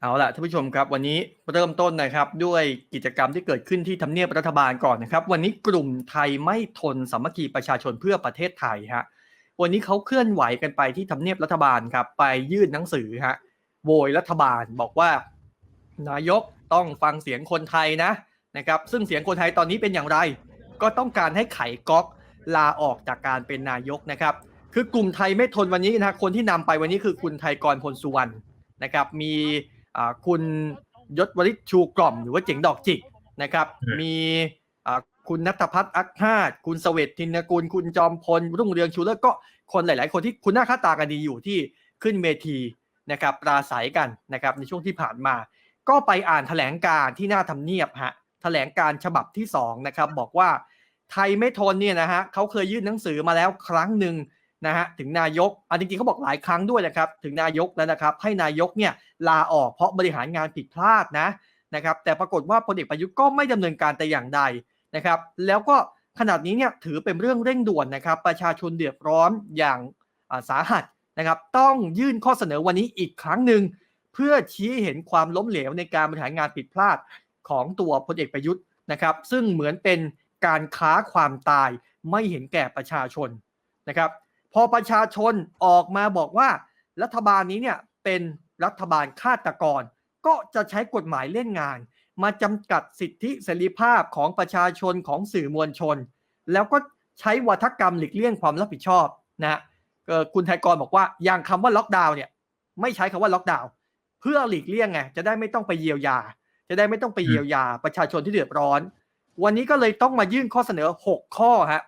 เอาล่ะท่านผู้ชมครับวันนี้เริ่มต้นนะครับ ด้วยกิจกรรมที่เกิดขึ้นที่ทำเนียบรัฐบาลก่อนนะครับ วันนี้กลุ่มไทยไม่ทนสามัคคีประชาชนเพื่อประเทศไทยฮะวันนี้เขาเคลื่อนไหวกันไปที่ทำเนียบรัฐบาลครับ ไปยื่นหนังสือฮะโวยรัฐบาลบอกว่า นายกต้องฟังเสียงคนไทยนะนะครับ ซึ่งเสียงคนไทยตอนนี้เป็นอย่างไร ก็ต้องการให้ไขก๊อกลาออกจากการเป็นนายกนะครับ คือกลุ่มไทยไม่ทนวันนี้นะคนที่นำไปวันนี้คือคุณไทยกรพลสุวรรณนะครับมี คุณยศวริศชูกล่อมหรือว่าเจ๋งดอกจิกนะครับอืมมีอ่าคุณนัทพัฒน์อักฮาดคุณเสเวตทินกุลคุณจอมพล รุ่งเรืองชูเลิศก็คนหลาย ๆ คนที่คุณหน้าค่าตากันดีอยู่ที่ขึ้นเวทีนะครับปราศัยกันนะครับในช่วงที่ผ่านมา ก็ไปอ่านแถลงการณ์ที่หน้าทำเนียบฮะแถลงการณ์ฉบับที่สองนะครับบอกว่าไทยไม่ทนเนี่ยนะฮะเขาเคยยื่นหนังสือมาแล้วครั้งหนึ่ง นะฮะถึงนายกอะจริงๆเขาบอกหลายครั้งด้วยนะครับ ถึงนายกแล้วนะครับ ให้นายกเนี่ยลาออกเพราะบริหารงานผิดพลาดนะนะครับ แต่ปรากฏว่าพลเอกประยุทธ์ก็ไม่ดำเนินการแต่อย่างใดนะครับ แล้วก็ขนาดนี้เนี่ยถือเป็นเรื่องเร่งด่วนนะครับ ประชาชนเดือดร้อนอย่างาสาหัสนะครับ ต้องยื่นข้อเสนอวันนี้อีกครั้งหนึ่งเพื่อชี้เห็นความล้มเหลวในการบริหารงานผิดพลาดของตัวพลเอกประยุทธ์นะครับ ซึ่งเหมือนเป็นการค้าความตายไม่เห็นแก่ประชาชนนะครับ พอประชาชนออกมาบอกว่า รัฐบาลนี้เนี่ยเป็นรัฐบาลฆาตกร ก็จะใช้กฎหมายเล่นงาน มาจำกัดสิทธิเสรีภาพของประชาชนของสื่อมวลชน แล้วก็ใช้วัฒกรรมหลีกเลี่ยงความรับผิดชอบนะคุณไทยกรบอกว่าอย่างคำว่าล็อกดาวน์เนี่ยไม่ใช้คำว่าล็อกดาวน์เพื่อหลีกเลี่ยงไงจะได้ไม่ต้องไปเยียวยา จะได้ไม่ต้องไปเยียวยาประชาชนที่เดือดร้อน วันนี้ก็เลยต้องมายื่นข้อเสนอ 6 ข้อฮะ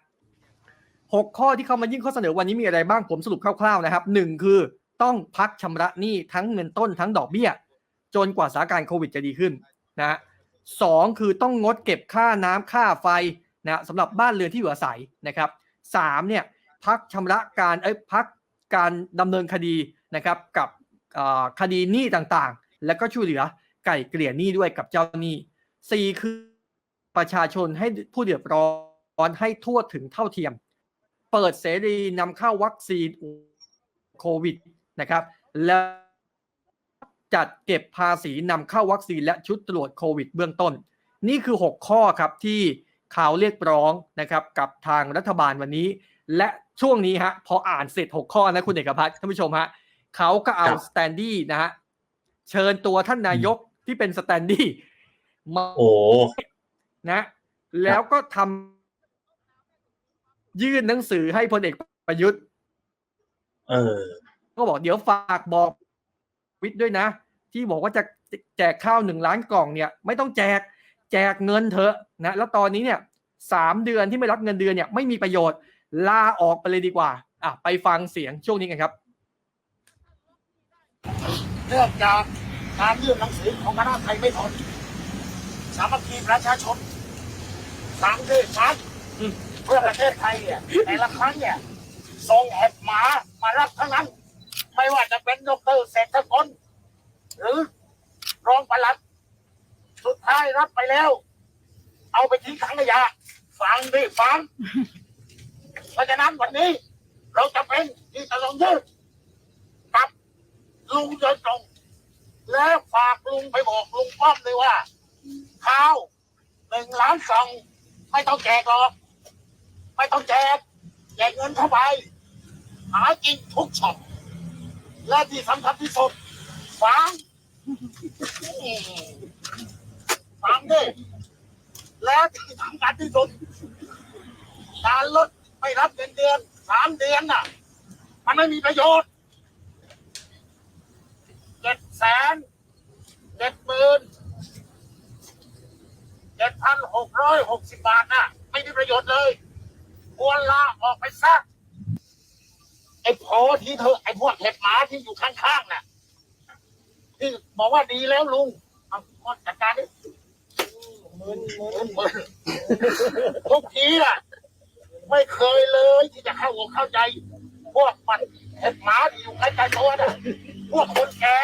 หกข้อที่เขามายื่นข้อเสนอวันนี้มีอะไรบ้างผมสรุปคร่าวๆนะครับหนึ่งคือต้องพักชำระหนี้ทั้งเงินต้นทั้งดอกเบี้ย จนกว่าสถานการณ์โควิดจะดีขึ้นนะฮะสองคือต้องงดเก็บค่าน้ำค่าไฟนะสำหรับบ้านเรือนที่อยู่อาศัยนะครับสามเนี่ยพักชำระการเอ้ยพักการดำเนินคดีนะครับกับคดีหนี้ต่างๆ แล้วก็ช่วยเหลือไก่เกลี่ยหนี้ด้วยกับเจ้าหนี้สี่คือประชาชนให้ผู้เดือดร้อนให้ทั่วถึงเท่าเทียม เปิดเสรีนำเข้าวัคซีนโควิดนะครับ แล้วจัดเก็บภาษีนำเข้าวัคซีนและชุดตรวจโควิดเบื้องต้น นี่คือ 6 ข้อครับที่ข่าวเรียกร้องนะครับกับทางรัฐบาลวันนี้ และช่วงนี้ฮะพออ่านเสร็จ 6 ข้อนะคุณเอกพัฒน์ท่านผู้ชมฮะเขาก็เอาครับสแตนดี้นะฮะเชิญตัวท่านนายกที่เป็นสแตนดี้มาโอ้นะแล้วก็ทำ ยื่นหนังสือให้พลเอกประยุทธ์ เออ ก็บอกเดี๋ยวฝากบอกวิทย์ด้วยนะ ที่บอกว่าจะแจกข้าวหนึ่งล้านกล่องเนี่ย ไม่ต้องแจกแจกเงินเถอะนะแล้วตอนนี้เนี่ยสามเดือนที่ไม่รับเงินเดือนเนี่ยไม่มีประโยชน์ลาออกไปเลยดีกว่าอะไปฟังเสียงช่วงนี้กันครับเนื่องจากการยื่นหนังสือของคณะไทยไม่ทนสามัคคีประชาชนสามเดือนชัดอืมเพื่อประเทศไทยเนี่ยแต่ละครั้งเนี่ยส่งแอบหมามารับทั้งนั้น ไม่ว่าจะเป็นดรเศรษฐกลหรือรองปลัด สุดท้ายรับไปแล้ว เอาไปทิ้งถังขยะฟังดิฟัง เพราะฉะนั้นวันนี้ เราจะเป็นที่จะลงยื่นกับลุงโดยตรงแล้วฝากลุงไปบอกลุงป้อมเลยว่าข้าวหนึ่งล้านสองไม่ต้องแจกหรอก ไม่ต้องแจกแจกเงินเข้าไป หากินทุกช็อปและที่สำคัญที่สุดฟังฟังดิและที่สำคัญที่สุดการลดไม่รับเงินเดือนสามเดือนน่ะ มันไม่มีประโยชน์เจ็ดแสนเจ็ดหมื่นเจ็ดพันหกร้อยหกสิบบาทน่ะ ไม่มีประโยชน์เลย ควรลาออกไปซะไอ้โพที่เธอไอ้พวกเห็บหมาที่อยู่ข้างๆน่ะ ที่บอกว่าดีแล้วลุงเอาข้อจัดการดิมึนมึนมึนทุกทีอะ ไม่เคยเลยที่จะเข้าอกเข้าใจ พวกมันเห็บหมาที่อยู่ใกล้ๆตัวน่ะพวกคนแก่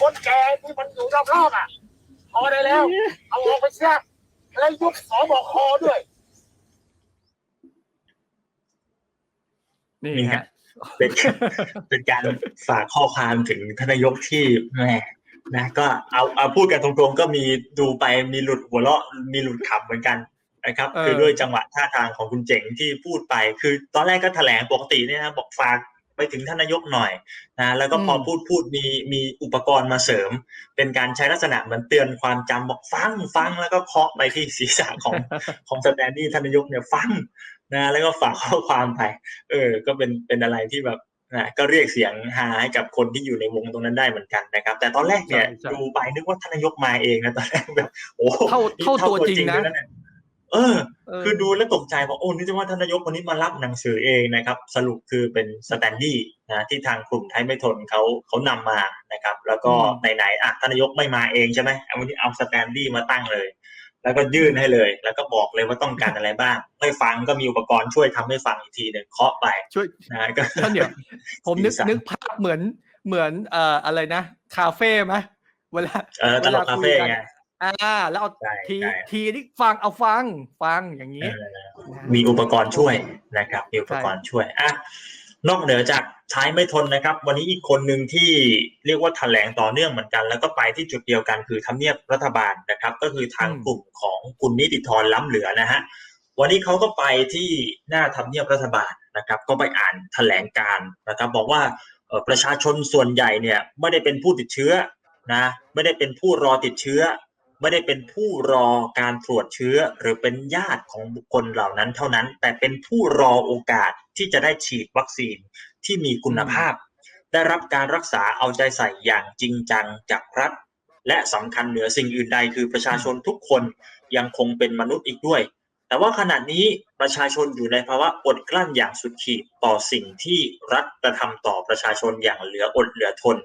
คนแก่ที่มันอยู่รอบๆอะพอได้แล้ว เอาออกไปเสียแล้วยุบสบคด้วย นี่นี่ฮะฮะเป็นเป็นการฝากข้อความถึงทานนายกที่แหมนะก็เอาเอาพูดกันตรงๆ ก็มีดูไปมีหลุดหัวเราะมีหลุดขำเหมือนกันนะครับเออคือด้วยจังหวะท่าทางของคุณเจ๋งที่พูดไป คือตอนแรกก็แถลงปกติเนี่ยนะบอกฝากไปถึงท่านนายกหน่อยนะแล้วก็พอพูดพูดมีมีอุปกรณ์มาเสริม เป็นการใช้ลักษณะเหมือนเตือนความจำบอกฟังฟังแล้วก็เคาะไปที่ศีรษะของของสแตนดี้ท่านนายกเนี่ยฟัง นะแล้วก็ฝากข้อความไป เออ ก็เป็นเป็นอะไรที่แบบนะก็เรียกเสียงฮาให้กับคนที่อยู่ในวงตรงนั้นได้เหมือนกันนะครับ แต่ตอนแรกเนี่ยใช่ใช่ดูไปนึกว่าท่านนายกมาเองนะตอนแรกแบบโอ้เท่าเท่าตัวจริงนะเลยเยเออ คือดูแล้วตกใจว่าโอ้นี่จะว่าท่านนายกคนนี้มารับหนังสือเองนะครับ สรุปคือเป็นสแตนดี้นะที่ทางกลุ่มไทยไม่ทนเขาเขานำมานะครับ แล้วก็อืมไหนๆอะท่านนายกไม่มาเองใช่ไหมเอาวันนี้เอาสแตนดี้มาตั้งเลย แล้วก็ยื่นให้เลย แล้วก็บอกเลยว่าต้องการอะไรบ้าง ไม่ฟังก็มีอุปกรณ์ช่วยทำให้ฟังอีกทีหนึ่งเคาะไปช่วยนะก็ท่านเดี๋ยวผมนึกสีสันนึกภาพเหมือนเหมือนเอ่ออะไรนะคาเฟ่ไหมเวลาเออตลกคาเฟ่ไงอ่า แล้วเอาใช่ทีใช่ทีนี่ฟังเอาฟังฟังอย่างนี้เออมีอุปกรณ์ช่วยนะครับ มีอุปกรณ์ช่วยอะ นอกเหนือจากท้ไม่ทนนะครับ วันนี้อีกคนหนึ่งที่เรียกว่าแถลงต่อเนื่องเหมือนกัน แล้วก็ไปที่จุดเดียวกันคือทำเนียบรัฐบาลนะครับ ก็คือทางกลุ่มของคุณนิติธรล้ำเหลือนะฮะวันนี้เขาก็ไปที่หน้าทำเนียบรัฐบาลนะครับ ก็ไปอ่านแถลงการนะครับ บอกว่าประชาชนส่วนใหญ่เนี่ยไม่ได้เป็นผู้ติดเชื้อนะไม่ได้เป็นผู้รอติดเชื้อ ไม่ได้เป็นผู้รอการตรวจเชื้อหรือเป็นญาติของบุคคลเหล่านั้นเท่านั้น แต่เป็นผู้รอโอกาสที่จะได้ฉีดวัคซีนที่มีคุณภาพ ได้รับการรักษาเอาใจใส่อย่างจริงจังจากรัฐ และสำคัญเหนือสิ่งอื่นใดคือประชาชนทุกคนยังคงเป็นมนุษย์อีกด้วย แต่ว่าขณะนี้ประชาชนอยู่ในภาวะอดกลั้นอย่างสุดขีดต่อสิ่งที่รัฐกระทำต่อประชาชนอย่างเหลืออดเหลือทน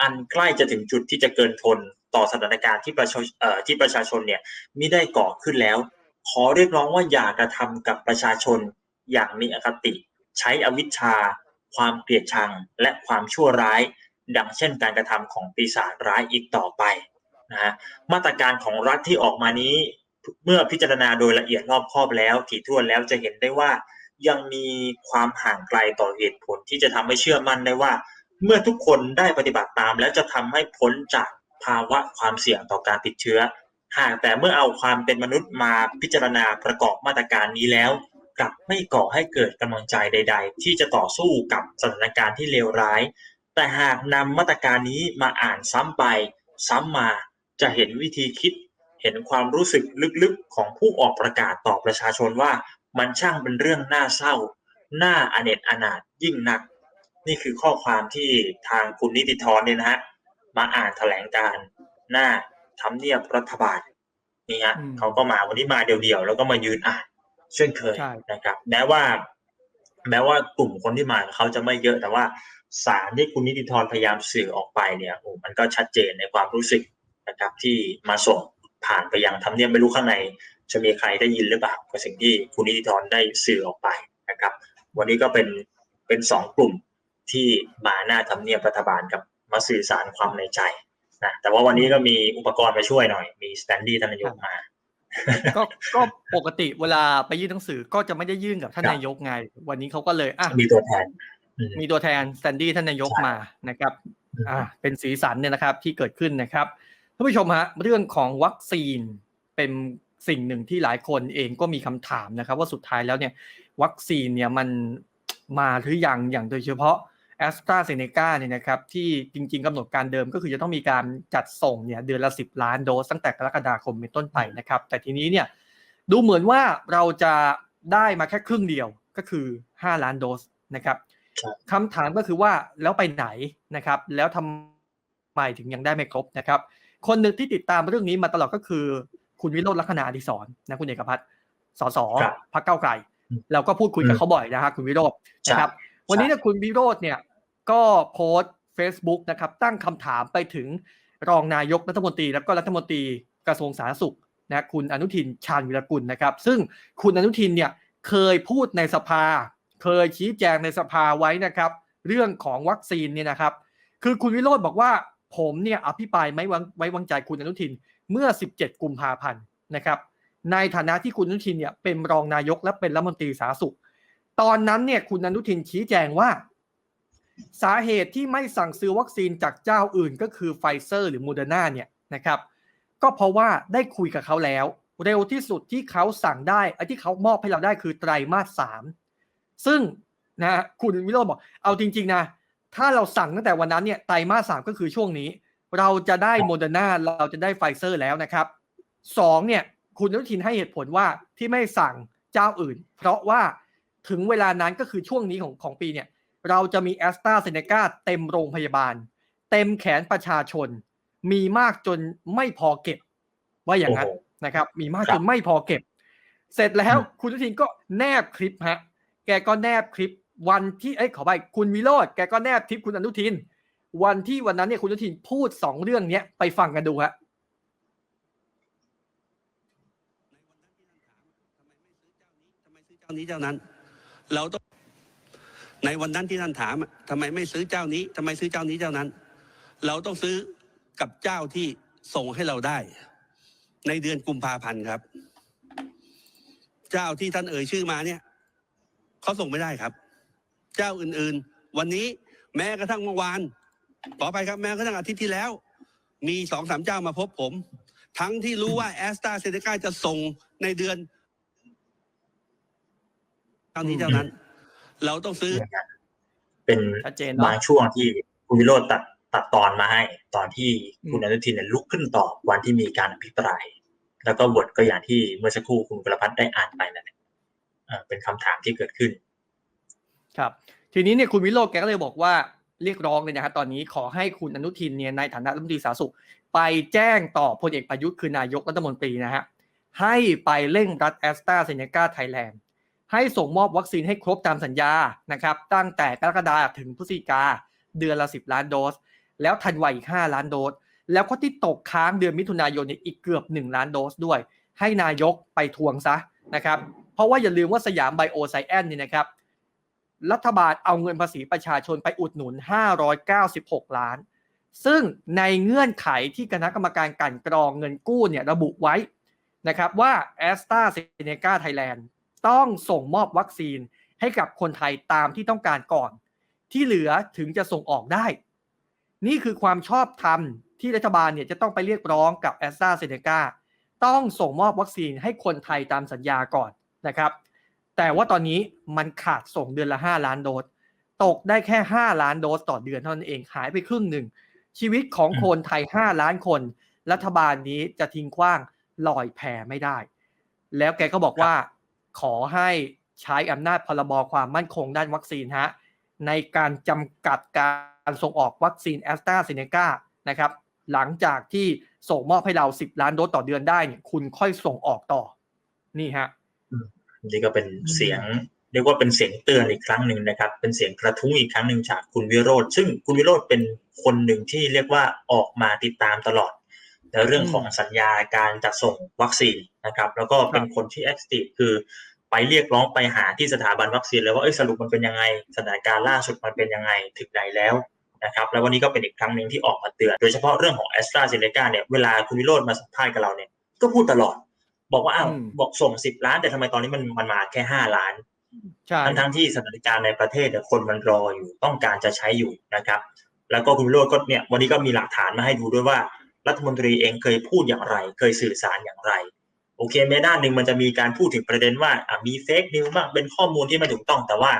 อันใกล้จะถึงจุดที่จะเกินทน ต่อสถานการณ์ที่ประชาที่ประชาชนเนี่ยมิได้ก่อขึ้นแล้ว ขอเรียกร้องว่าอย่ากระทำกับประชาชนอย่างมีอคติ ใช้อวิชชา ความเกลียดชัง และความชั่วร้าย ดังเช่นการกระทำของปีศาจร้ายอีกต่อไปนะฮะมาตรการของรัฐที่ออกมานี้เมื่อพิจารณาโดยละเอียดรอบคอบแล้วถี่ถ้วนแล้วจะเห็นได้ว่ายังมีความห่างไกลต่อเหตุผลที่จะทำให้เชื่อมั่นได้ว่า เมื่อทุกคนได้ปฏิบัติตาม แล้วจะทำให้พ้นจาก ภาวะความเสี่ยงต่อการติดเชื้อ หากแต่เมื่อเอาความเป็นมนุษย์มาพิจารณาประกอบมาตรการนี้แล้ว กลับไม่ก่อให้เกิดกำลังใจใด ๆ ที่จะต่อสู้กับสถานการณ์ที่เลวร้าย แต่หากนำมาตรการนี้มาอ่านซ้ำไป ซ้ำมาจะเห็นวิธีคิด เห็นความรู้สึกลึกๆของผู้ออกประกาศต่อประชาชนว่ามันช่างเป็นเรื่องน่าเศร้าน่าอเนจอนาถยิ่งนัก นี่คือข้อความที่ทางคุณนิติธรเนี่ยนะฮะ มาอ่านแถลงการณ์หน้าทำเนียบรัฐบาลนี่ฮะอืมเขาก็มาวันนี้มาเดียวๆแล้วก็มายืนอ่านเช่นเคยใช่นะครับแม้ว่าแม้ว่ากลุ่มคนที่มาเขาจะไม่เยอะแต่ว่าสารที่คุณนิติธรพยายามสื่อออกไปเนี่ยโอ้มันก็ชัดเจนในความรู้สึกนะครับที่มาส่งผ่านไปยังทำเนียบไม่รู้ข้างใน จะมีใครได้ยินหรือเปล่ากับสิ่งที่คุณนิติธรได้สื่อออกไปนะครับ วันนี้ก็เป็นเป็นสองกลุ่มที่มาหน้าทำเนียบรัฐบาลกับ มาสื่อสารความในใจนะแต่ว่าวันนี้ก็มีอุปกรณ์มาช่วยหน่อย มีสแตนดี้ท่านนายกมาก็ก็ปกติเวลาไปยื่นหนังสือก็จะไม่ได้ยื่นกับท่านครับนายกไง วันนี้เขาก็เลยอะมีตัวแทนอืมมีตัวแทนสแตนดี้ท่านนายกใช่มานะครับ อ่า เป็นสีสันเนี่ยนะครับที่เกิดขึ้นนะครับท่านผู้ชมฮะเรื่องของวัคซีนเป็นสิ่งหนึ่งที่หลายคนเองก็มีคำถามนะครับ ว่าสุดท้ายแล้วเนี่ย วัคซีนเนี่ยมันมาหรือยังอย่างโดยเฉพาะ แอสตราเซเนกาเนี่ยนะครับที่จริง ๆกำหนดการเดิมก็คือจะต้องมีการจัดส่งเนี่ยเดือนละ 10 ล้านโดสตั้งแต่กรกฎาคมเป็นต้นไปนะครับ แต่ทีนี้เนี่ยดูเหมือนว่าเราจะได้มาแค่ครึ่งเดียวก็คือ 5 ล้านโดสนะครับคำถามก็คือว่าแล้วไปไหนนะครับ แล้วทำไมถึงยังได้ไม่ครบนะครับ คนหนึ่งที่ติดตามเรื่องนี้มาตลอดก็คือ คุณวิโรจน์ลักษณะอดิศรนะคุณเอกพัฒน์สสครับพรรคเก้าวไกลอืมเราก็พูดคุยกับอืมเขาบ่อยนะฮะคุณวิโรจน์นะครับใช่ วันนี้เนี่ยคุณวิโรจน์เนี่ยก็โพสต์ Facebook นะครับตั้งคำถามไปถึงรองนายกรัฐมนตรี แล้วก็รัฐมนตรีกระทรวงสาธารณสุขนะคุณอนุทินชาญวิรกุลนะครับ ซึ่งคุณอนุทินเนี่ยเคยพูดในสภา เคยชี้แจงในสภาไว้นะครับ เรื่องของวัคซีนเนี่ยนะครับ คือคุณวิโรจน์บอกว่าผมเนี่ยอภิปรายไม่วางไว้วางใจคุณอนุทินเมื่อ 17 กุมภาพันธ์นะครับ ในฐานะที่คุณอนุทินเนี่ยเป็นรองนายกและเป็นรัฐมนตรีสาธารณสุข ตอนนั้นเนี่ยคุณอนุทินชี้แจงว่า สาเหตุที่ไม่สั่งซื้อวัคซีนจากเจ้าอื่นก็คือไฟเซอร์หรือโมเดอร์นาเนี่ยนะครับ ก็เพราะว่าได้คุยกับเขาแล้ว เร็วที่สุดที่เขาสั่งได้ไอ้ที่เขามอบให้เราได้คือไตรมาสสามซึ่งนะคุณวิโรจน์บอกเอาจริง ๆ นะ ถ้าเราสั่งตั้งแต่วันนั้นเนี่ยไตรมาสสามก็คือช่วงนี้ เราจะได้โมเดอร์นาเราจะได้ไฟเซอร์แล้วนะครับสองเนี่ยคุณอนุทินให้เหตุผลว่าที่ไม่สั่งเจ้าอื่น เพราะว่า ถึงเวลานั้นก็คือช่วงนี้ของของปีเนี่ย เราจะมีแอสตราเซเนกาเต็มโรงพยาบาล เต็มแขนประชาชน มีมากจนไม่พอเก็บ ว่าอย่างนั้นโอ้โหนะครับ มีมากครัจบนไม่พอเก็บ เสร็จแล้วอืมคุณอนุทินก็แนบคลิปฮะ แกก็แนบคลิปวันที่เอ้ยขอไปคุณวิโรธแกก็แนบคลิปคุณอนุทิน วันที่วันนั้นเนี่ยคุณอนุทินพูดสองเรื่องเนี้ยไปฟังกันดูฮะทำไมซื้อเจ้านี้เจ้านั้น เราต้องในวันนั้นที่ท่านถามอะทำไมไม่ซื้อเจ้านี้ทำไมซื้อเจ้านี้เจ้านั้น เราต้องซื้อกับเจ้าที่ส่งให้เราได้ ในเดือนกุมภาพันธ์ครับ เจ้าที่ท่านเอ่ยชื่อมาเนี่ยเขาส่งไม่ได้ครับ เจ้าอื่นๆ วันนี้แม้กระทั่งเมื่อวานขอไปครับแม้กระทั่งอาทิตย์ที่แล้ว มีสองสามเจ้ามาพบผม ทั้งที่รู้ว่าแอสตราเซเนกาจะส่งในเดือน เท่านี้เท่านั้น เราต้องซื้อ เป็นชัดเจนเนอะ บางช่วงที่คุณวิโรจน์ตัดตัดตอนมาให้ ตอนที่คุณอือมนุทินเนี่ยลุกขึ้นตอบวันที่มีการอภิปราย แล้วก็บทก็อย่างที่เมื่อสักครู่คุณกระพัฒน์ได้อ่านไปนั่นแหละเอ่อเป็นคำถามที่เกิดขึ้น ครับทีนี้เนี่ยคุณวิโรจน์แกก็เลยบอกว่าเรียกร้องเลยนะฮะตอนนี้ขอให้คุณอนุทินเนี่ยในฐานะรัฐมนตรีสาธารณสุข ไปแจ้งต่อพลเอกประยุทธ์คือนายกรัฐมนตรีนะฮะให้ไปเร่งรัดแอสตราเซเนกาไทยแลนด์ ให้ส่งมอบวัคซีนให้ครบตามสัญญานะครับตั้งแต่กรกฎาคมถึงพฤศจิกาเดือนละ 10 ล้านโดส แล้วธันวอีก 5 ล้านโดส แล้วก็ที่ตกค้างเดือนมิถุนายนอีกเกือบ 1 ล้านโดสด้วย ให้นายกไปทวงซะนะครับเพราะว่าอย่าลืมว่าสยามไบโอไซแอนนี่นะครับรัฐบาลเอาเงินภาษีประชาชนไปอุดหนุน 596 ล้าน ซึ่งในเงื่อนไขที่คณะกรรมการกันกรองเงินกู้เนี่ยระบุไว้นะครับว่า a s t r a z เซ e c a Thailand ต้องส่งมอบวัคซีนให้กับคนไทยตามที่ต้องการก่อน ที่เหลือถึงจะส่งออกได้ นี่คือความชอบธรรมที่รัฐบาลเนี่ยจะต้องไปเรียกร้องกับ a s t r a z เซ e c a ต้องส่งมอบวัคซีนให้คนไทยตามสัญญาก่อนนะครับ แต่ว่าตอนนี้มันขาดส่งเดือนละ 5 ล้านโดส ตกได้แค่ 5 ล้านโดสต่อเดือนเท่านั้นเองหายไปครึ่งหนึ่ง ชีวิตของคนไทย 5 ล้านคน รัฐบาลนี้จะทิ้งขว้างลอยแพไม่ได้ แล้วแกก็บอกว่า ขอให้ใช้อำนาจพรบความมั่นคงด้านวัคซีนฮะในการจำกัดการส่งออกวัคซีนแอสตราเซเนกานะครับหลังจากที่ส่งมอบให้เรา 10 ล้านโดสต่อเดือนได้เนี่ยคุณค่อยส่งออกต่อ นี่ฮะนี่ก็เป็นเสียงเรียกว่าเป็นเสียงเตือนอีกครั้งหนึ่งนะครับ เป็นเสียงกระทุ้งอีกครั้งหนึ่งจากคุณวิโรธซึ่งคุณวิโรธเป็นคนหนึ่งที่เรียกว่าออกมาติดตามตลอด ในเรื่องของสัญญาการจัดส่งวัคซีนนะครับ แล้วก็เป็นคนที่แอคทีฟคือไปเรียกร้องไปหาที่สถาบันวัคซีนเลยว่าเอ้ยสรุปมันเป็นยังไงสถานการณ์ล่าสุดมันเป็นยังไงถึงไหนแล้วนะครับแล้ววันนี้ก็เป็นอีกครั้งหนึ่งที่ออกมาเตือน โดยเฉพาะเรื่องของแอสตราเซเนกาเนี่ยเวลาคุณวิโรธมาสัมภาษณ์กับเราเนี่ยก็พูดตลอด บอกว่าอ้าวอืมบอกส่งสิบล้าน แต่ทำไมตอนนี้มันมันมาแค่ห้าล้านใช่ทั้งทั้งที่สถานการณ์ในประเทศเนี่ยคนมันรออยู่ต้องการจะใช้อยู่นะครับ แล้วก็คุณวิโรจน์ก็เนี่ยวันนี้ก็มีหลักฐานมาให้ดูด้วยว่า รัฐมนตรีเองเคยพูดอย่างไร เคยสื่อสารอย่างไร โอเคในด้านหนึ่งมันจะมีการพูดถึงประเด็นว่าอะมีเฟกนิวบ้างเป็นข้อมูลที่ไม่ถูกต้องแต่ว่า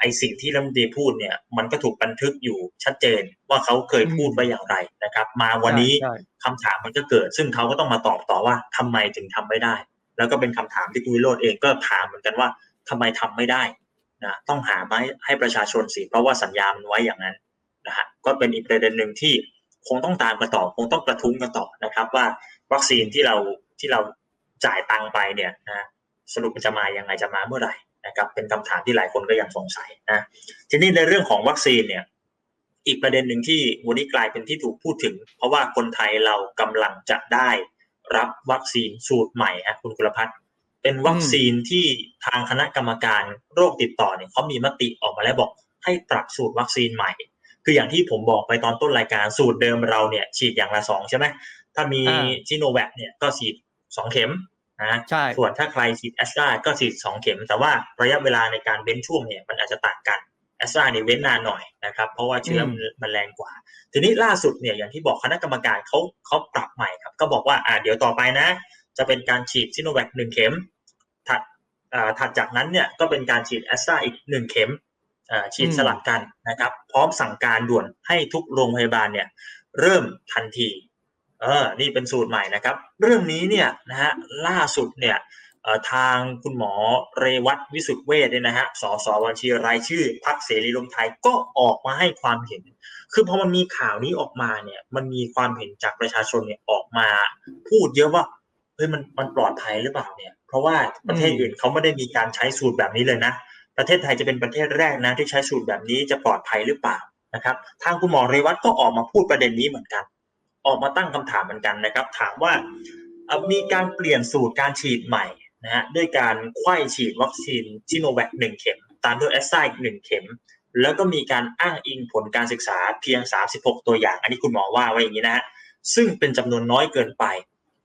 ไอสิ่งที่รัฐมนตรีพูดเนี่ย มันก็ถูกบันทึกอยู่ชัดเจนว่าเขาเคยพูดไว้อย่างไรนะครับ มาวันนี้ใช่คำถามมันก็เกิด ซึ่งเขาก็ต้องมาตอบต่อว่าทำไมถึงทำไม่ได้ แล้วก็เป็นคำถามที่คุณวิโรจน์เองก็ถามเหมือนกันว่าทำไมทำไม่ได้นะต้องหามาให้ให้ประชาชนสิเพราะว่าสัญญามันไว้อย่างนั้นนะฮะก็เป็นอีกประเด็นหนึ่งที่ คงต้องตามกันต่อคงต้องกระทุ้งกันต่อนะครับ ว่าวัคซีนที่เราที่เราจ่ายตังค์ไปเนี่ยนะสรุปมันจะมายังไงจะมาเมื่อไหร่นะครับ เป็นคำถามที่หลายคนก็ยังสงสัยนะทีนี้ในเรื่องของวัคซีนเนี่ยอีกประเด็นหนึ่งที่วันนี้กลายเป็นที่ถูกพูดถึง เพราะว่าคนไทยเรากำลังจะได้รับวัคซีนสูตรใหม่ฮะคุณกุลพัฒน์เป็นวัคซีนที่ทางคณะกรรมการโรคติดต่อเนี่ยเขามีมติออกมาแล้วบอกให้ปรับสูตรวัคซีนใหม่ คืออย่างที่ผมบอกไปตอนต้นรายการสูตรเดิมเราเนี่ย ฉีดอย่างละสองใช่ไหมถ้ามีอ่าซิโนแวคเนี่ยก็ฉีดสองเข็มนะใช่ส่วนถ้าใครฉีดแอสตราก็ฉีดสองเข็ม แต่ว่าระยะเวลาในการเว้นช่วงเนี่ยมันอาจจะต่างกันแอสตราเนี่ยเว้นนานหน่อยนะครับ เพราะว่าเชื้อมันมันแรงกว่า ทีนี้ล่าสุดเนี่ยอย่างที่บอกคณะกรรมการเขาเขาปรับใหม่ครับ ก็บอกว่าอ่าเดี๋ยวต่อไปนะ จะเป็นการฉีดซิโนแวคหนึ่งเข็มถัดอ่าถัดจากนั้นเนี่ยก็เป็นการฉีดแอสตราอีกหนึ่งเข็มอ่า ฉีดอืมสลับกันนะครับ พร้อมสั่งการด่วนให้ทุกโรงพยาบาลเนี่ย เริ่มทันทีเออนี่เป็นสูตรใหม่นะครับ เรื่องนี้เนี่ยนะฮะล่าสุดเนี่ยเอ่อทางคุณหมอเรวัตวิสุทธิเวชเนี่ยนะฮะสสบัญชีรายชื่อพรรคเสรีรวมไทยก็ออกมาให้ความเห็น คือพอมันมีข่าวนี้ออกมาเนี่ย มันมีความเห็นจากประชาชนเนี่ยออกมา พูดเยอะว่าเฮ้ยมันมันปลอดภัยหรือเปล่าเนี่ย เพราะว่าประเทศอื่นเขาไม่ได้มีการใช้สูตรแบบนี้เลยนะ ประเทศไทยจะเป็นประเทศแรกนะที่ใช้สูตรแบบนี้จะปลอดภัยหรือเปล่านะครับ ทางคุณหมอเรวัตก็ออกมาพูดประเด็นนี้เหมือนกัน ออกมาตั้งคำถามเหมือนกันนะครับ ถามว่ามีการเปลี่ยนสูตรการฉีดใหม่นะฮะด้วยการไขว้ฉีดวัคซีนชิโนแวคหนึ่งเข็ม ตามด้วยแอสไซอีกหนึ่งเข็ม แล้วก็มีการอ้างอิงผลการศึกษาเพียง 36 ตัวอย่าง อันนี้คุณหมอว่าไว้อย่างนี้นะฮะซึ่งเป็นจำนวนน้อยเกินไป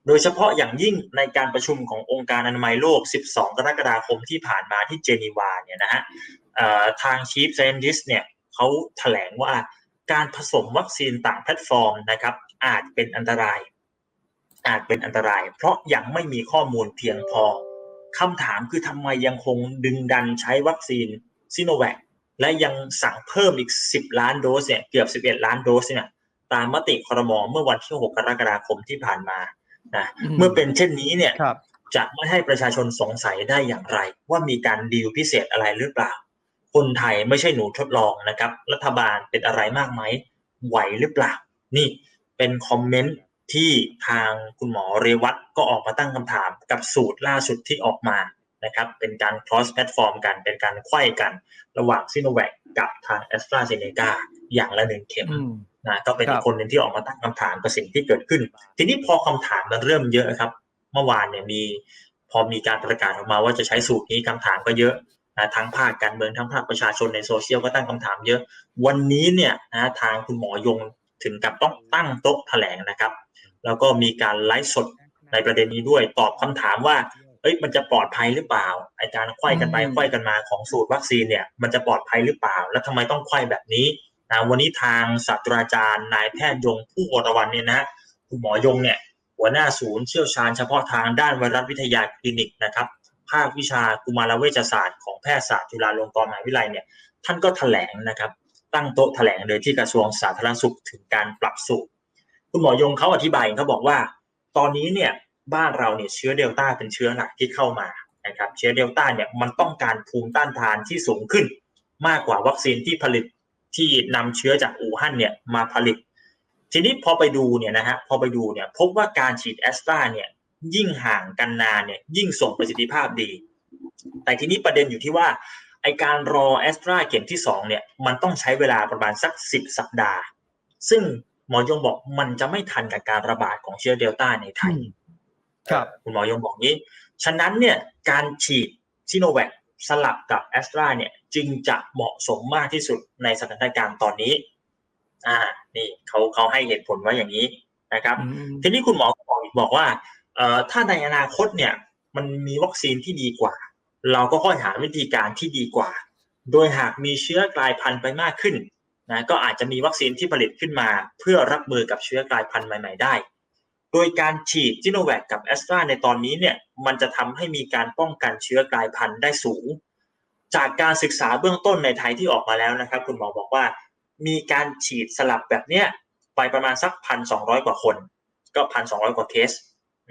โดยเฉพาะอย่างยิ่งในการประชุมขององค์การอนามัยโลก 12 กรกฎาคมที่ผ่านมาที่เจนีวาเนี่ยนะฮะทาง Chief Scientist เนี่ยเขาแถลงว่าการผสมวัคซีนต่างแพลตฟอร์มนะครับอาจเป็นอันตราย อาจเป็นอันตราย เพราะยังไม่มีข้อมูลเพียงพอคำถามคือทำไมยังคงดึงดันใช้วัคซีนซิโนแวคและยังสั่งเพิ่มอีก 10 ล้านโดสเนี่ยเกือบ 11 ล้านโดสเนี่ยตามมติครมเมื่อวันที่ 6 กรกฎาคมที่ผ่านมา นะอืมเมื่อเป็นเช่นนี้เนี่ยครับจะไม่ให้ประชาชนสงสัยได้อย่างไร ว่ามีการดีลพิเศษอะไรหรือเปล่า คนไทยไม่ใช่หนูทดลองนะครับ รัฐบาลเป็นอะไรมากไหมไหวหรือเปล่า นี่เป็นคอมเมนต์ที่ทางคุณหมอเรวัตก็ออกมาตั้งคำถามกับสูตรล่าสุดที่ออกมานะครับ เป็นการ cross platform กัน เป็นการไขว้กัน ระหว่างซิโนแวคกับทาง a s t r a z เซ e c a อย่างละหนึ่งเข็มอืมนะก็เป็นครับอีกคนหนึ่งที่ออกมาตั้งคำถามกับสิ่งที่เกิดขึ้น ทีนี้พอคำถามมันเริ่มเยอะครับ เมื่อวานเนี่ยมีพอมีการประกาศออกมาว่าจะใช้สูตรนี้คำถามก็เยอะนะทั้งภาคการเมืองทั้งภาคประชาชนในโซเชียลก็ตั้งคำถามเยอะ วันนี้เนี่ยนะทางคุณหมอยงถึงกับต้องตั้งโต๊ะแถลงนะครับ แล้วก็มีการไลฟ์สดในประเด็นนี้ด้วยตอบคำถามว่าเอ้ยมันจะปลอดภัยหรือเปล่าไอการไขว้กันไปอืมไขว้กันมาของสูตรวัคซีนเนี่ยมันจะปลอดภัยหรือเปล่า แล้วทำไมต้องไขว้แบบนี้ นะวันนี้ทางศาสตราจารย์นายแพทย์ยงผู้วรวันเนี่ยนะคุณหมอยงเนี่ยหัวหน้าศูนย์เชี่ยวชาญเฉพาะทางด้านไวรัสวิทยาคลินิกนะครับภาควิชากุมารเวชศาสตร์ของแพทยศาสตร์จุฬาลงกรณ์มหาวิทยาลัยเนี่ยท่านก็แถลงนะครับ ตั้งโต๊ะแถลงเลยที่กระทรวงสาธารณสุขถึงการปรับสูตรคุณหมอยงเขาอธิบายเขาบอกว่า ตอนนี้เนี่ยบ้านเราเนี่ยเชื้อเดลต้าเป็นเชื้อหลักที่เข้ามานะครับเชื้อเดลต้าเนี่ยมันต้องการภูมิต้านทานที่สูงขึ้น มากกว่าวัคซีนที่ผลิต ที่นำเชื้อจากอู่ฮั่นเนี่ยมาผลิต ทีนี้พอไปดูเนี่ยนะฮะพอไปดูเนี่ยพบว่าการฉีดแอสตราเนี่ยยิ่งห่างกันนานเนี่ยยิ่งส่งประสิทธิภาพดี แต่ทีนี้ประเด็นอยู่ที่ว่าไอการรอแอสตราเข็มที่สองเนี่ยมันต้องใช้เวลาประมาณสักสิบสัปดาห์ ซึ่งหมอยงบอกมันจะไม่ทันกับการระบาดของเชื้อเดลต้าในไทยอืมครับคุณหมอยงบอกงี้ ฉะนั้นเนี่ยการฉีดซิโนแวค สลับกับแอสตราเนี่ยจึงจะเหมาะสมมากที่สุดในสถานการณ์ตอนนี้ อ่า นี่เขาเขาให้เหตุผลว่าอย่างนี้นะครับอืมทีนี้คุณหมอก็บอกอีกบอกว่าเอ่อถ้าในอนาคตเนี่ย มันมีวัคซีนที่ดีกว่า เราก็ค่อยหาวิธีการที่ดีกว่า โดยหากมีเชื้อกลายพันธุ์ไปมากขึ้นนะก็อาจจะมีวัคซีนที่ผลิตขึ้นมา เพื่อรับมือกับเชื้อกลายพันธุ์ใหม่ ๆ ได้ โดยการฉีดซิโนแวคกับแอสตราในตอนนี้เนี่ยมันจะทำให้มีการป้องกันเชื้อกลายพันธุ์ได้สูง จากการศึกษาเบื้องต้นในไทยที่ออกมาแล้วนะครับ คุณหมอบอกว่า มีการฉีดสลับแบบเนี้ยไปประมาณสักพันสองร้อยกว่าคน ก็พันสองร้อยกว่าเคส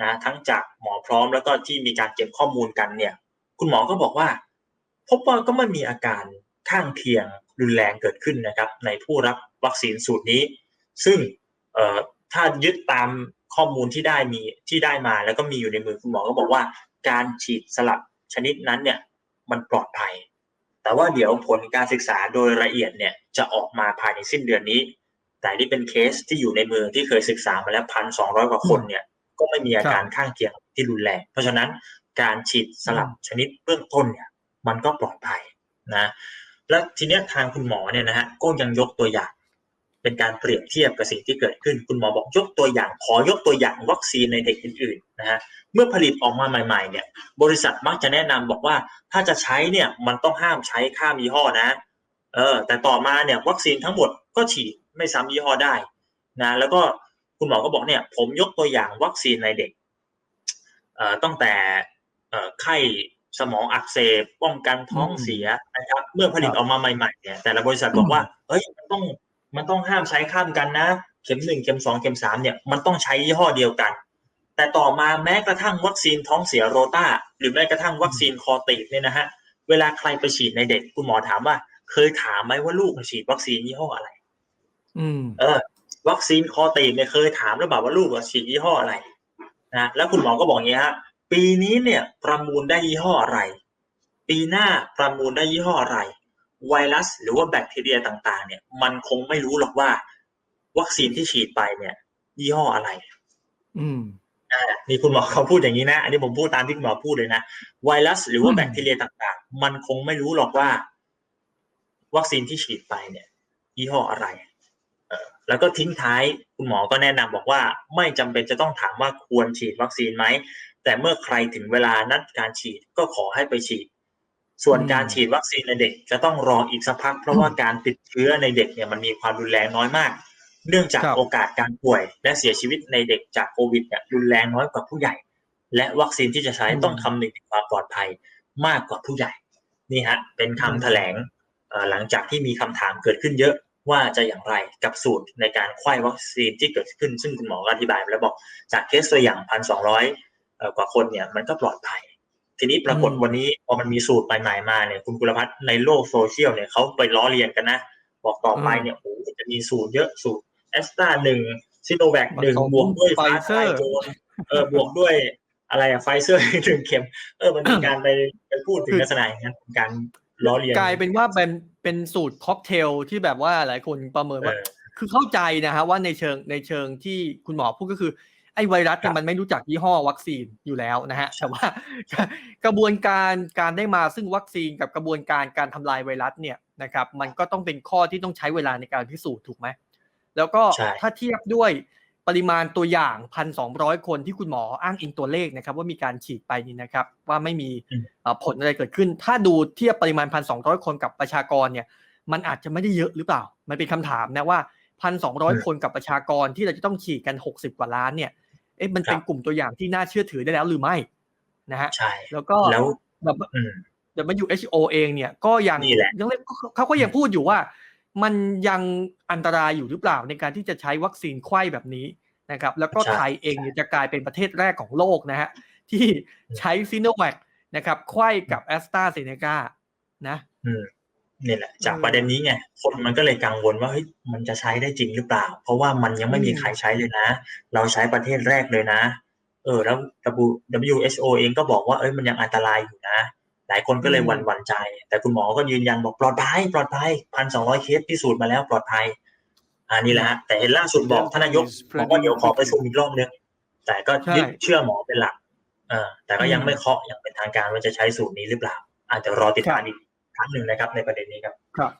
นะทั้งจากหมอพร้อมแล้วก็ที่มีการเก็บข้อมูลกันเนี่ย คุณหมอก็บอกว่า พบว่าก็ไม่มีอาการข้างเคียงรุนแรงเกิดขึ้นนะครับ ในผู้รับวัคซีนสูตรนี้ ซึ่งถ้ายึดตาม ข้อมูลที่ได้มีที่ได้มา แล้วก็มีอยู่ในมือคุณหมอก็บอกว่า การฉีดสลับชนิดนั้นเนี่ยมันปลอดภัย แต่ว่าเดี๋ยวผลการศึกษาโดยละเอียดเนี่ยจะออกมาภายในสิ้นเดือนนี้ แต่นี่เป็นเคสที่อยู่ในมือที่เคยศึกษามาแล้วพันสองร้อยกว่าคนเนี่ยก็ไม่มีอาการข้างเคียงที่รุนแรง เพราะฉะนั้นการฉีดสลับชนิดเบื้องต้นเนี่ยมันก็ปลอดภัยนะ และทีเนี้ยทางคุณหมอเนี่ยนะฮะก็ยังยกตัวอย่าง เป็นการเปรียบเทียบกับสิ่งที่เกิดขึ้น คุณหมอบอกยกตัวอย่าง ขอยกตัวอย่างวัคซีนในเด็กอื่นๆนะฮะเมื่อผลิตออกมาใหม่ๆเนี่ยบริษัทมักจะแนะนำบอกว่าถ้าจะใช้เนี่ยมันต้องห้ามใช้ข้ามยี่ห้อนะเออแต่ต่อมาเนี่ยวัคซีนทั้งหมดก็ฉีดไม่ซ้ำยี่ห้อได้นะแล้วก็คุณหมอก็บอกเนี่ยผมยกตัวอย่างวัคซีนในเด็กเอ่อตั้งแต่เอ่อไข้สมองอักเสบป้องกันท้องเสียนะครับเมื่อผลิตออกมาใหม่ๆเนี่ยแต่ละบริษัทบอกว่าเฮ้ยมันต้อง มันต้องห้ามใช้ข้ามกันนะ เข็มหนึ่งเข็มสองเข็มสามเนี่ยมันต้องใช้ยี่ห้อเดียวกัน แต่ต่อมาแม้กระทั่งวัคซีนท้องเสียโรตาหรือแม้กระทั่งวัคซีนคอติดเนี่ยนะฮะเวลาใครไปฉีดในเด็กคุณหมอถามว่า เคยถามไหมว่าลูกฉีดวัคซีนยี่ห้ออะไร อืม เออ วัคซีนคอตีบเนี่ยเคยถามหรือเปล่าว่าลูกอะฉีดยี่ห้ออะไรนะแล้วคุณหมอก็บอกอย่างนี้ฮะปีนี้เนี่ยประมูลได้ยี่ห้ออะไร ปีหน้าประมูลได้ยี่ห้ออะไร ไวรัสหรือว่าแบคทีเรียต่าง ๆ เนี่ย มันคงไม่รู้หรอกว่า วัคซีนที่ฉีดไปเนี่ยยี่ห้ออะไร อืมอ่านี่คุณหมอเขาพูดอย่างนี้นะ อันนี้ผมพูดตามที่คุณหมอพูดเลยนะ ไวรัสหรือว่าอืมแบคทีเรียต่าง ๆ มันคงไม่รู้หรอกว่า วัคซีนที่ฉีดไปเนี่ยยี่ห้ออะไรเออแล้วก็ทิ้งท้ายคุณหมอก็แนะนำบอกว่า ไม่จำเป็นจะต้องถามว่าควรฉีดวัคซีนไหมแต่เมื่อใครถึงเวลานัดการฉีดก็ขอให้ไปฉีด ส่วนอืมการฉีดวัคซีนในเด็กจะต้องรออีกสักพัก เพราะว่าการติดเชื้อในเด็กเนี่ยมันมีความรุนแรงน้อยมาก เนื่องจากครับโอกาสการป่วย และเสียชีวิตในเด็กจากโควิดเนี่ยรุนแรงน้อยกว่าผู้ใหญ่ และวัคซีนที่จะใช้ต้องคำนึงถึงความปลอดภัยมากกว่าผู้ใหญ่นี่ฮะเป็นคำแถลงเอ่อหลังจากที่มีคำถามเกิดขึ้นเยอะว่าจะอย่างไรกับสูตรในการไขว้วัคซีนที่เกิดขึ้น ซึ่งคุณหมอก็อธิบายไปแล้วบอกจากเคสตัวอย่างพันสองร้อยกว่าคนเนี่ยมันก็ปลอดภัย ทีนี้ปรากฏอืมวันนี้พอมันมีสูตรใหม่ๆมาเนี่ยคุณกุลพัฒน์ในโลกโซเชียลเนี่ยเขาไปล้อเลียนกันนะ บอกต่อไปเนี่ยโอ้โหจะมีสูตรเยอะสูตรแอสตราหนึ่งซิโนแวคหนึ่งผสมบวกด้วยไฟฟ้าเซทอร์ลายโจรเออบวกด้วยอะไรอะไฟเซอร์หนึ่งเข็ม เออมันมีการไปไปพูดถึงลักษณะอย่างนั้นเป็นการล้อเลียนกลายเป็นว่าเป็นเป็นสูตรค็อกเทลที่แบบว่าหลายคนประเมินเอว่าอคือเข้าใจนะฮะว่าในเชิงในเชิงที่คุณหมอพูดก็คือ ไอ้ไวรัสเนี่ยครับมันไม่รู้จักยี่ห้อวัคซีนอยู่แล้วนะฮะแต่ว่ากระบวนการการได้มาซึ่งวัคซีนกับกระบวนการการทำลายไวรัสเนี่ยนะครับมันก็ต้องเป็นข้อที่ต้องใช้เวลาในการพิสูจน์ถูกไหมแล้วก็ใช่ถ้าเทียบด้วยปริมาณตัวอย่างพันสองร้อยคนที่คุณหมออ้างอิงตัวเลขนะครับ ว่ามีการฉีดไปนี่นะครับ ว่าไม่มีเอ่อผลอะไรเกิดขึ้น ถ้าดูเทียบปริมาณพันสองร้อยคนกับประชากรเนี่ยมันอาจจะไม่ได้เยอะหรือเปล่า มันเป็นคำถามนะว่าพันสองร้อยคนกับประชากรที่เราจะต้องฉีดกันหกสิบกว่าล้านเนี่ย เอ๊ะมันเป็นกลุ่มตัวอย่างที่น่าเชื่อถือได้แล้วหรือไม่นะฮะใช่แล้วก็แล้วแบบอืม WHO เองเนี่ยก็ยังนี่แหละยังเรียกเขาก็ยังพูดอยู่ว่า มันยังอันตรายอยู่หรือเปล่าในการที่จะใช้วัคซีนไข้แบบนี้นะครับ แล้วก็ใช่ไทยเองเนี่ยจะกลายเป็นประเทศแรกของโลกนะฮะที่ใช้ซีโนแวคนะครับไข้กับแอสตราเซเนกานะ อืมนี่แหละจากเออประเด็นนี้ไงคนมันก็เลยกังวลว่าเฮ้ยมันจะใช้ได้จริงหรือเปล่า เพราะว่ามันยังไม่มีอืมใครใช้เลยนะ เราใช้ประเทศแรกเลยนะ เออแล้ว WHO เองก็บอกว่าเอ้ยมันยังอันตรายอยู่นะ หลายคนก็เลยหวั่นหวั่นใจ แต่คุณหมอก็ยืนยันบอกปลอดภัยปลอดภัยพันสองร้อยเคสพิสูจน์มาแล้วปลอดภัยอ่านี่แหละฮะแต่เห็นล่าสุดบอกท่านนายกบอกว่าเดี๋ยวขอไปชุมอีกรอบนึงแต่ก็ยึดเชื่อหมอเป็นหลักเออแต่ก็ยังไม่เคาะอย่างเป็นทางการว่าจะใช้สูตรนี้หรือเปล่าอาจจะรอติดตามอีก ครั้งหนึ่งนะครับในประเด็นนี้ครับครับ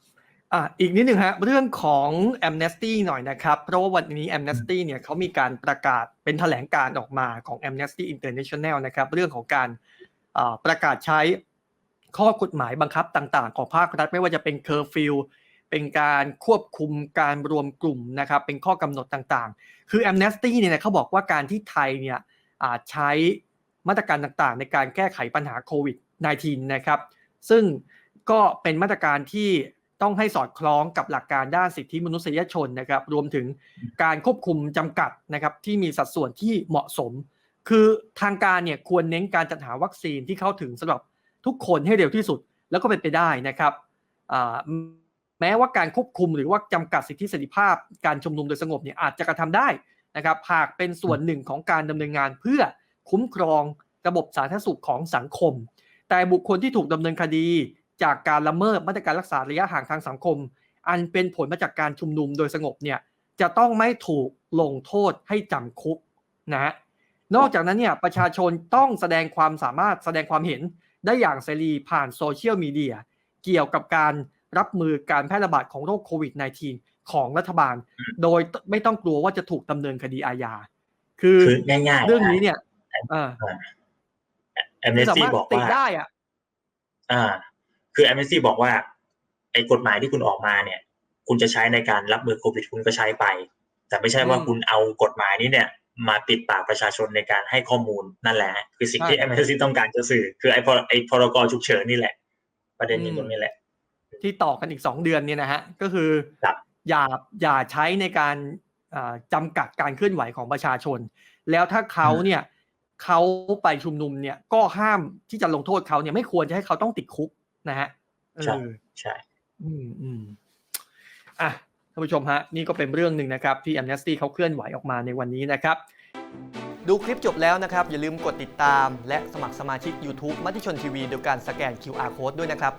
อะอีกนิดหนึ่งฮะเรื่องของ Amnesty หน่อยนะครับ เพราะว่าวันนี้ Amnesty เนี่ยเขามีการประกาศเป็นแถลงการออกมาของ Amnesty International นะครับเรื่องของการอ่าประกาศใช้ข้อกฎหมายบังคับต่างๆ ของภาครัฐไม่ว่าจะเป็นเคอร์ฟิวเป็นการควบคุมการรวมกลุ่มนะครับเป็นข้อกำหนดต่างๆ คือ Amnesty เนี่ยนะเขาบอกว่าการที่ไทยเนี่ยอ่าใช้มาตรการต่างๆ ในการแก้ไขปัญหาโควิด -19 นะครับซึ่ง ก็เป็นมาตรการที่ต้องให้สอดคล้องกับหลักการด้านสิทธิมนุษยชนนะครับ รวมถึงการควบคุมจำกัดนะครับที่มีสัดส่วนที่เหมาะสม คือทางการเนี่ยควรเน้นการจัดหาวัคซีนที่เข้าถึงสำหรับทุกคนให้เร็วที่สุดแล้วก็เป็นไปได้นะครับแม้ว่าการควบคุมหรือว่าจำกัดสิทธิเสรีภาพการชุมนุมโดยสงบเนี่ยอาจจะกระทำได้นะครับหากเป็นส่วนหนึ่งของการดำเนินงานเพื่อคุ้มครองระบบสาธารณสุขของสังคม แต่บุคคลที่ถูกดำเนินคดี จากการละเมิดมาตรการรักษาระยะห่างทางสังคม อันเป็นผลมาจากการชุมนุมโดยสงบเนี่ยจะต้องไม่ถูกลงโทษให้จำคุกนะฮะนอกจากนั้นเนี่ยประชาชนต้องแสดงความสามารถแสดงความเห็นได้อย่างเสรีผ่านโซเชียลมีเดียเกี่ยวกับการรับมือการแพร่ระบาดของโรคโควิด -19 ของรัฐบาล โดยไม่ต้องกลัวว่าจะถูกดำเนินคดีอาญาคือคือง่ายๆเรื่องนี้เนี่ยเออแอมเนสสาตี้มารถบอกติดว่าได้อะอ่า คือแอมเนสตี้บอกว่าไอ้กฎหมายที่คุณออกมาเนี่ย คุณจะใช้ในการรับมือโควิดคุณก็ใช้ไป แต่ไม่ใช่ว่าอืมคุณเอากฎหมายนี้เนี่ย มาปิดปากประชาชนในการให้ข้อมูลนั่นแหละ คือสิ่งที่ใช่ m อ c ต้องการจะสื่อ คือไอ้พรไอ้พรกฉุกเฉินนี่แหละ ประเด็นอยู่ตรงนี้แหละ ที่ต่อกันอีกสองเดือนเนี่ยนะฮะก็คือครับอย่าอย่าใช้ในการอ่าจำกัดการเคลื่อนไหวของประชาชน แล้วถ้าเขาเนี่ยเขาไปชุมนุมเนี่ยก็ห้ามที่จะลงโทษเขาเนี่ยไม่ควรจะให้เขาต้องติดคุก นะฮะเอใช่อใช่ อืมอืมอะท่านผู้ชมฮะ นี่ก็เป็นเรื่องหนึ่งนะครับ ที่ Amnesty เขาเคลื่อนไหวออกมาในวันนี้นะครับ ดูคลิปจบแล้วนะครับ อย่าลืมกดติดตาม และสมัครสมาชิก YouTube มติชนทีวีโดยการสแกน QR Code ด้วยนะครับ